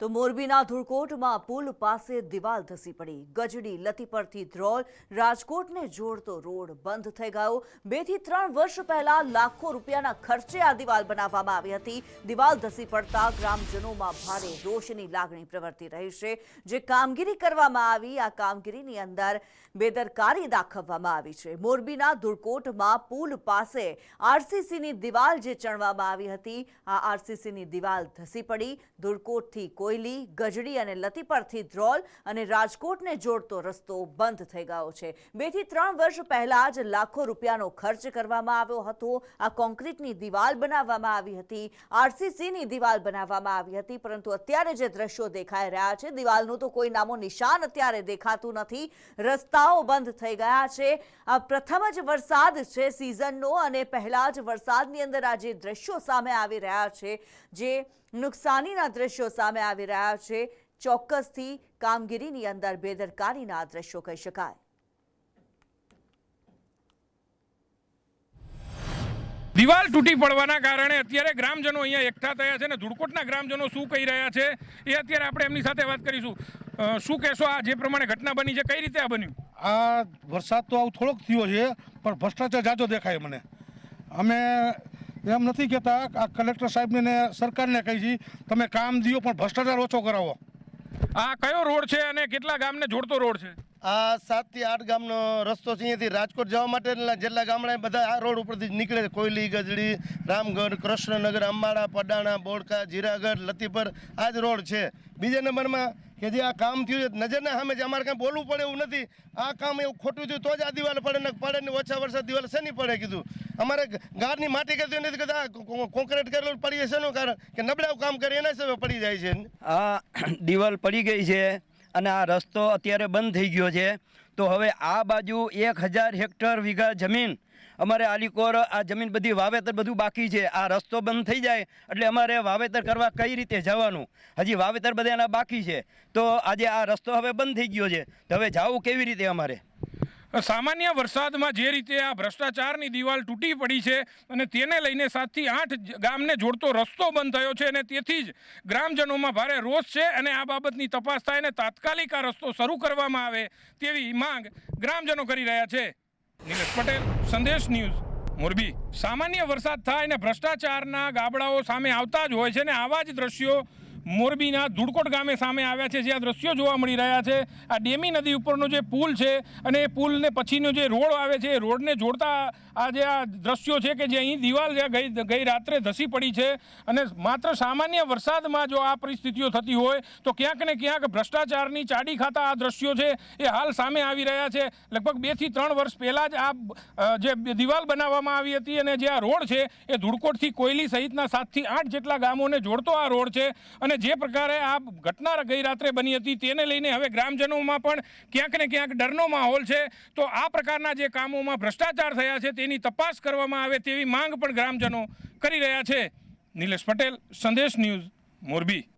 તો મોરબીના ધુળકોટમાં પુલ પાસે દિવાલ ધસી પડી. ગજડી લતી પરથી ધ્રોલ, રાજકોટને જોડતો રોડ બંધ થઈ ગયો. બેથી ત્રણ વર્ષ પહેલા લાખો રૂપિયાના ખર્ચે આ દિવાલ બનાવવામાં આવી હતી. દિવાલ ધસી પડતા ગ્રામજનોમાં ભારે રોષની લાગણી પ્રવર્તી રહી છે. જે કામગીરી કરવામાં આવી, આ કામગીરીની અંદર બેદરકારી દાખવવામાં આવી છે. મોરબીના ધુળકોટમાં પુલ પાસે આરસીસીની દિવાલ જે ચણવામાં આવી હતી, આ આરસીસીની દિવાલ ધસી પડી. ધુળકોટથી કોયલી ગજડી અને લતી પરથી ધ્રોલ અને રાજકોટને જોડતો રસ્તો બંધ થઈ ગયો છે. બેથી ત્રણ વર્ષ પહેલા જ લાખો રૂપિયાનો ખર્ચ કરવામાં આવ્યો હતો. આ કોન્ક્રીટની દિવાલ બનાવવામાં આવી હતી. આરસીસીની દિવાલ બનાવવામાં આવી હતી, પરંતુ અત્યારે જે દ્રશ્યો દેખાઈ રહ્યા છે, દિવાલનું તો કોઈ નામો નિશાન અત્યારે દેખાતું નથી. રસ્તાઓ બંધ થઈ ગયા છે. આ પ્રથમ જ વરસાદ છે સિઝનનો અને પહેલા જ વરસાદની અંદર આ જે દ્રશ્યો સામે આવી રહ્યા છે, જે નુકસાનીના દ્રશ્યો સામે આવી રહ્યા છે. ચોક્કસથી કામગીરીની અંદર બેદરકારીના આ દ્રશ્યો કહી શકાય. દિવાલ તૂટી પડવાના કારણે અત્યારે ગ્રામજનો અહીંયા એકઠા થયા છે અને ધુડકોટના ગ્રામજનો શું કહી રહ્યા છે એ અત્યારે આપણે એમની સાથે વાત કરીશું. શું કહેશો આ જે પ્રમાણે ઘટના બની છે કઈ રીતે આ બન્યું? આ વરસાદ તો આવું થોડોક થયો છે પણ ભ્રષ્ટાચાર જાજો દેખાય મને. અમે એમ નથી કહેતા આ કલેક્ટર સાહેબને ને સરકારને કહી છે તમે કામ દિયો પણ ભ્રષ્ટાચાર ઓછો કરાવો. આ કયો રોડ છે અને કેટલા ગામને જોડતો રોડ છે? આ સાતથી આઠ ગામનો રસ્તો છે અહીંયાથી રાજકોટ જવા માટે જેટલા ગામડા બધા આ રોડ ઉપરથી નીકળે છે. કોયલી ગજડી રામગઢ કૃષ્ણનગર અંબાડા પડાણા બોડકા જીરાગઢ લતીપર આ જ રોડ છે. બીજા નંબરમાં કે જે આ કામ થયું છે, નજરના સામે છે અમારે કાંઈ બોલવું પડે એવું નથી. આ કામ એવું ખોટું થયું, તો જ આ દિવાલ પડે ને પડે ને ઓછા વરસાદ દિવાલ શેની પડે કીધું? અમારે ગારની માટી કરતી નથી આ કોન્ક્રીટ કરેલું પડી જશે નું કારણ કે નબળાવું કામ કરી એના હિસાબે પડી જાય છે. આ દિવાલ પડી ગઈ છે અને આ રસ્તો અત્યારે બંધ થઈ ગયો છે. તો હવે આ બાજુ એક હજાર હેક્ટર વીઘા જમીન અમારે આલીકોર આ જમીન બધી વાવેતર બધું બાકી છે. આ રસ્તો બંધ થઈ જાય એટલે અમારે વાવેતર કરવા કઈ રીતે જવાનું? હજી વાવેતર બધાના બાકી છે. તો આજે આ રસ્તો હવે બંધ થઈ ગયો છે. તો હવે જવું કેવી રીતે અમારે? સામાન્ય વરસાદમાં જે રીતે આ ભ્રષ્ટાચારની દિવાલ તૂટી પડી છે અને તેને લઈને સાતથી આઠ ગામને જોડતો રસ્તો બંધ થયો છે અને તેથી જ ગ્રામજનોમાં ભારે રોષ છે અને આ બાબતની તપાસ થાય અને તાત્કાલિક આ રસ્તો શરૂ કરવામાં આવે તેવી માંગ ગ્રામજનો કરી રહ્યા છે. નિલેશ પટેલ, સંદેશ ન્યૂઝ, મોરબી. સામાન્ય વરસાદ થાય અને ભ્રષ્ટાચારના ગાબડાઓ સામે આવતા જ હોય છે ને આવા જ દ્રશ્યો મોરબીના ધુડકોટ ગામે સામે આવ્યા છે, જ્યાં દ્રશ્યો જોવા મળી રહ્યા છે. આ ડેમી નદી ઉપરનો જે પુલ છે અને એ પુલને પછીનો જે રોડ આવે છે, એ રોડને જોડતા આ જે આ દ્રશ્યો છે કે જે અહીં દિવાલ જે ગઈ ગઈ રાત્રે ધસી પડી છે અને માત્ર સામાન્ય વરસાદમાં જો આ પરિસ્થિતિઓ થતી હોય, તો ક્યાંક ને ક્યાંક ભ્રષ્ટાચારની ચાડી ખાતા આ દ્રશ્યો છે, એ હાલ સામે આવી રહ્યા છે. લગભગ બેથી ત્રણ વર્ષ પહેલાં જ આ જે દિવાલ બનાવવામાં આવી હતી અને જે આ રોડ છે, એ ધુડકોટથી કોયલી સહિતના સાતથી આઠ જેટલા ગામોને જોડતો આ રોડ છે અને જે પ્રકારે આ ઘટના ગઈ રાત્રે બની હતી તેને લઈને હવે ગ્રામજનોમાં પણ ક્યાંક ને ક્યાંક ડરનો માહોલ છે. તો આ પ્રકારના જે કામોમાં ભ્રષ્ટાચાર થયા છે તેની તપાસ કરવામાં આવે તેવી માંગ પણ ગ્રામજનો કરી રહ્યા છે. નિલેશ પટેલ, સંદેશ ન્યૂઝ મોરબી.